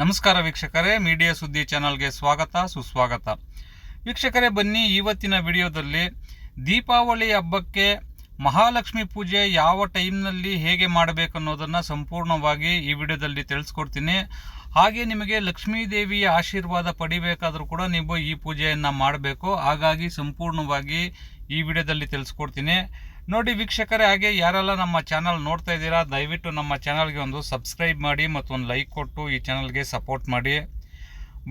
ನಮಸ್ಕಾರ ವೀಕ್ಷಕರೇ, ಮೀಡಿಯಾ ಸುದ್ದಿ ಚಾನಲ್ಗೆ ಸ್ವಾಗತ, ಸುಸ್ವಾಗತ. ವೀಕ್ಷಕರೇ, ಬನ್ನಿ ಇವತ್ತಿನ ವಿಡಿಯೋದಲ್ಲಿ ದೀಪಾವಳಿ ಹಬ್ಬಕ್ಕೆ ಮಹಾಲಕ್ಷ್ಮಿ ಪೂಜೆ ಯಾವ ಟೈಮ್ನಲ್ಲಿ ಹೇಗೆ ಮಾಡಬೇಕು ಅನ್ನೋದನ್ನು ಸಂಪೂರ್ಣವಾಗಿ ಈ ವಿಡಿಯೋದಲ್ಲಿ ತಿಳಿಸ್ಕೊಡ್ತೀನಿ. ಹಾಗೆ ನಿಮಗೆ ಲಕ್ಷ್ಮೀ ದೇವಿಯ ಆಶೀರ್ವಾದ ಪಡಿಬೇಕಾದರೂ ಕೂಡ ನೀವು ಈ ಪೂಜೆಯನ್ನು ಮಾಡಬೇಕು. ಹಾಗಾಗಿ ಸಂಪೂರ್ಣವಾಗಿ ಈ ವಿಡಿಯೋದಲ್ಲಿ ತಿಳಿಸ್ಕೊಡ್ತೀನಿ. ನೋಡಿ ವೀಕ್ಷಕರೇ, ಹಾಗೆ ಯಾರೆಲ್ಲ ನಮ್ಮ ಚಾನಲ್ ನೋಡ್ತಾ ಇದ್ದೀರಾ, ದಯವಿಟ್ಟು ನಮ್ಮ ಚಾನಲ್ಗೆ ಒಂದು ಸಬ್ಸ್ಕ್ರೈಬ್ ಮಾಡಿ ಮತ್ತು ಒಂದು ಲೈಕ್ ಕೊಟ್ಟು ಈ ಚಾನಲ್ಗೆ ಸಪೋರ್ಟ್ ಮಾಡಿ.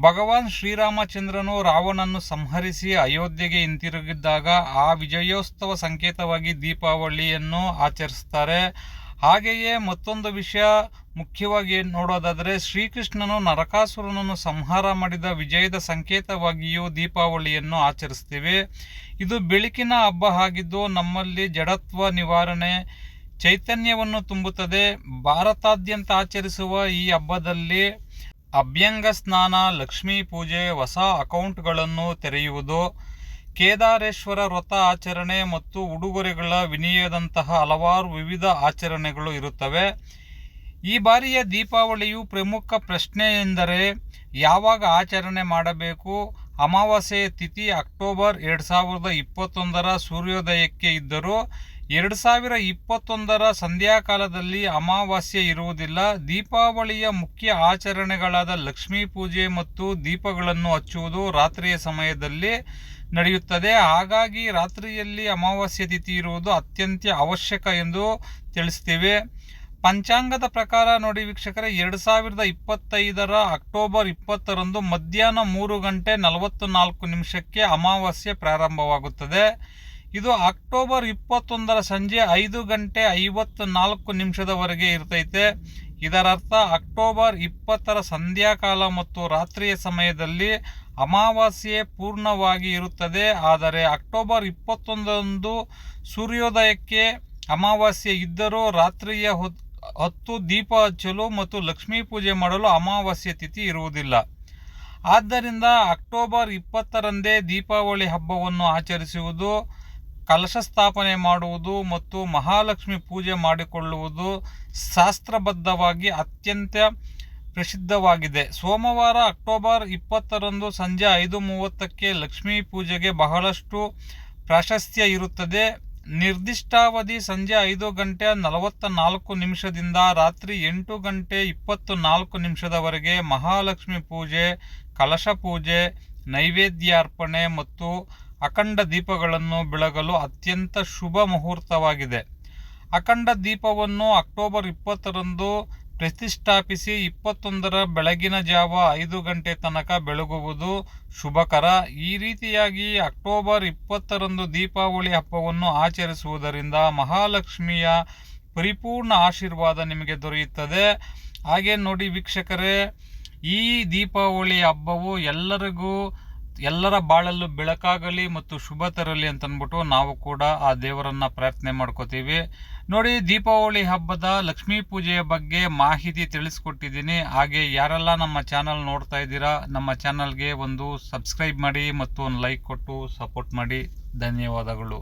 ಭಗವಾನ್ ಶ್ರೀರಾಮಚಂದ್ರನು ರಾವಣನ್ನು ಸಂಹರಿಸಿ ಅಯೋಧ್ಯೆಗೆ ಹಿಂತಿರುಗಿದ್ದಾಗ ಆ ವಿಜಯೋತ್ಸವ ಸಂಕೇತವಾಗಿ ದೀಪಾವಳಿಯನ್ನು ಆಚರಿಸ್ತಾರೆ. ಹಾಗೆಯೇ ಮತ್ತೊಂದು ವಿಷಯ ಮುಖ್ಯವಾಗಿ ನೋಡೋದಾದರೆ ಶ್ರೀಕೃಷ್ಣನು ನರಕಾಸುರನನ್ನು ಸಂಹಾರ ಮಾಡಿದ ವಿಜಯದ ಸಂಕೇತವಾಗಿಯೂ ದೀಪಾವಳಿಯನ್ನು ಆಚರಿಸ್ತೇವೆ. ಇದು ಬೆಳಕಿನ ಹಬ್ಬ ಆಗಿದ್ದು ನಮ್ಮಲ್ಲಿ ಜಡತ್ವ ನಿವಾರಣೆ ಚೈತನ್ಯವನ್ನು ತುಂಬುತ್ತದೆ. ಭಾರತಾದ್ಯಂತ ಆಚರಿಸುವ ಈ ಹಬ್ಬದಲ್ಲಿ ಅಭ್ಯಂಗ ಸ್ನಾನ, ಲಕ್ಷ್ಮೀ ಪೂಜೆ, ಹೊಸ ಅಕೌಂಟ್ಗಳನ್ನು ತೆರೆಯುವುದು, ಕೇದಾರೇಶ್ವರ ವ್ರತ ಆಚರಣೆ ಮತ್ತು ಉಡುಗೊರೆಗಳ ವಿನಿಯದಂತಹ ಹಲವಾರು ವಿವಿಧ ಆಚರಣೆಗಳು ಇರುತ್ತವೆ. ಈ ಬಾರಿಯ ದೀಪಾವಳಿಯು ಪ್ರಮುಖ ಪ್ರಶ್ನೆ ಎಂದರೆ ಯಾವಾಗ ಆಚರಣೆ ಮಾಡಬೇಕು? ಅಮಾವಾಸ್ಯೆಯ ತಿಥಿ ಅಕ್ಟೋಬರ್ ಎರಡು ಸಾವಿರದ ಇಪ್ಪತ್ತೊಂದರ ಸೂರ್ಯೋದಯಕ್ಕೆ ಇದ್ದರೂ ಎರಡು ಸಾವಿರ ಇಪ್ಪತ್ತೊಂದರ ಸಂಧ್ಯಾಕಾಲದಲ್ಲಿ ಅಮಾವಾಸ್ಯೆ ಇರುವುದಿಲ್ಲ. ದೀಪಾವಳಿಯ ಮುಖ್ಯ ಆಚರಣೆಗಳಾದ ಲಕ್ಷ್ಮೀ ಪೂಜೆ ಮತ್ತು ದೀಪಗಳನ್ನು ಹಚ್ಚುವುದು ರಾತ್ರಿಯ ಸಮಯದಲ್ಲಿ ನಡೆಯುತ್ತದೆ. ಹಾಗಾಗಿ ರಾತ್ರಿಯಲ್ಲಿ ಅಮಾವಾಸ್ಯೆ ತಿಥಿ ಇರುವುದು ಅತ್ಯಂತ ಅವಶ್ಯಕ ಎಂದು ತಿಳಿಸ್ತೀವಿ ಪಂಚಾಂಗದ ಪ್ರಕಾರ ನೋಡಿ ವೀಕ್ಷಕರೇ, ಎರಡು ಸಾವಿರದ ಇಪ್ಪತ್ತೈದರ ಅಕ್ಟೋಬರ್ ಇಪ್ಪತ್ತರಂದು ಮಧ್ಯಾಹ್ನ ಮೂರು ಗಂಟೆ ನಲವತ್ತು ನಾಲ್ಕು ನಿಮಿಷಕ್ಕೆ ಅಮಾವಾಸ್ಯೆ ಪ್ರಾರಂಭವಾಗುತ್ತದೆ. ಇದು ಅಕ್ಟೋಬರ್ ಇಪ್ಪತ್ತೊಂದರ ಸಂಜೆ ಐದು ಗಂಟೆ ಐವತ್ತು ನಾಲ್ಕು ನಿಮಿಷದವರೆಗೆ ಇರ್ತೈತೆ. ಇದರರ್ಥ, ಅಕ್ಟೋಬರ್ ಇಪ್ಪತ್ತರ ಸಂಧ್ಯಾಕಾಲ ಮತ್ತು ರಾತ್ರಿಯ ಸಮಯದಲ್ಲಿ ಅಮಾವಾಸ್ಯೆ ಪೂರ್ಣವಾಗಿ ಇರುತ್ತದೆ. ಆದರೆ, ಅಕ್ಟೋಬರ್ ಇಪ್ಪತ್ತೊಂದರಂದು ಸೂರ್ಯೋದಯಕ್ಕೆ ಅಮಾವಾಸ್ಯೆ ಇದ್ದರೂ ರಾತ್ರಿಯ ಹತ್ತು ದೀಪ ಹಚ್ಚಲು ಮತ್ತು ಲಕ್ಷ್ಮೀ ಪೂಜೆ ಮಾಡಲು ಅಮಾವಾಸ್ಯೆ ತಿಥಿ ಇರುವುದಿಲ್ಲ. ಆದ್ದರಿಂದ ಅಕ್ಟೋಬರ್ ಇಪ್ಪತ್ತರಂದೇ ದೀಪಾವಳಿ ಹಬ್ಬವನ್ನು ಆಚರಿಸುವುದು, ಕಲಶ ಸ್ಥಾಪನೆ ಮಾಡುವುದು ಮತ್ತು ಮಹಾಲಕ್ಷ್ಮಿ ಪೂಜೆ ಮಾಡಿಕೊಳ್ಳುವುದು ಶಾಸ್ತ್ರಬದ್ಧವಾಗಿ ಅತ್ಯಂತ ಪ್ರಸಿದ್ಧವಾಗಿದೆ. ಸೋಮವಾರ ಅಕ್ಟೋಬರ್ ಇಪ್ಪತ್ತರಂದು ಸಂಜೆ ಐದು ಮೂವತ್ತಕ್ಕೆ ಲಕ್ಷ್ಮೀ ಪೂಜೆಗೆ ಬಹಳಷ್ಟು ಪ್ರಾಶಸ್ತ್ಯ ಇರುತ್ತದೆ. ನಿರ್ದಿಷ್ಟಾವಧಿ ಸಂಜೆ ಐದು ಗಂಟೆ ನಲವತ್ತ ನಾಲ್ಕು ನಿಮಿಷದಿಂದ ರಾತ್ರಿ ಎಂಟು ಗಂಟೆ ಇಪ್ಪತ್ತು ನಾಲ್ಕು ನಿಮಿಷದವರೆಗೆ ಮಹಾಲಕ್ಷ್ಮಿ ಪೂಜೆ, ಕಲಶ ಪೂಜೆ, ನೈವೇದ್ಯಾರ್ಪಣೆ ಮತ್ತು ಅಖಂಡ ದೀಪಗಳನ್ನು ಬೆಳಗಲು ಅತ್ಯಂತ ಶುಭ ಮುಹೂರ್ತವಾಗಿದೆ. ಅಖಂಡ ದೀಪವನ್ನು ಅಕ್ಟೋಬರ್ ಇಪ್ಪತ್ತರಂದು ಪ್ರತಿಷ್ಠಾಪಿಸಿ ಇಪ್ಪತ್ತೊಂದರ ಬೆಳಗಿನ ಜಾವ ಐದು ಗಂಟೆ ತನಕ ಬೆಳಗುವುದು ಶುಭಕರ. ಈ ರೀತಿಯಾಗಿ ಅಕ್ಟೋಬರ್ ಇಪ್ಪತ್ತರಂದು ದೀಪಾವಳಿ ಹಬ್ಬವನ್ನು ಆಚರಿಸುವುದರಿಂದ ಮಹಾಲಕ್ಷ್ಮಿಯ ಪರಿಪೂರ್ಣ ಆಶೀರ್ವಾದ ನಿಮಗೆ ದೊರೆಯುತ್ತದೆ. ಹಾಗೆ ನೋಡಿ ವೀಕ್ಷಕರೇ, ಈ ದೀಪಾವಳಿ ಹಬ್ಬವು ಎಲ್ಲರಿಗೂ ಎಲ್ಲರ ಬಾಳಲ್ಲೂ ಬೆಳಕಾಗಲಿ ಮತ್ತು ಶುಭ ತರಲಿ ಅಂತ ಅಂದ್ಬಿಟ್ಟು ನಾವು ಕೂಡ ಆ ದೇವರನ್ನ ಪ್ರಾರ್ಥನೆ ಮಾಡ್ಕೋತೀವಿ. ನೋಡಿ, ದೀಪಾವಳಿ ಹಬ್ಬದ ಲಕ್ಷ್ಮೀ ಪೂಜೆಯ ಬಗ್ಗೆ ಮಾಹಿತಿ ತಿಳಿಸ್ಕೊಟ್ಟಿದ್ದೀನಿ. ಹಾಗೆ ಯಾರೆಲ್ಲ ನಮ್ಮ ಚಾನಲ್ ನೋಡ್ತಾ ಇದ್ದೀರಾ, ನಮ್ಮ ಚಾನಲ್ಗೆ ಒಂದು ಸಬ್ಸ್ಕ್ರೈಬ್ ಮಾಡಿ ಮತ್ತು ಒಂದು ಲೈಕ್ ಕೊಟ್ಟು ಸಪೋರ್ಟ್ ಮಾಡಿ. ಧನ್ಯವಾದಗಳು.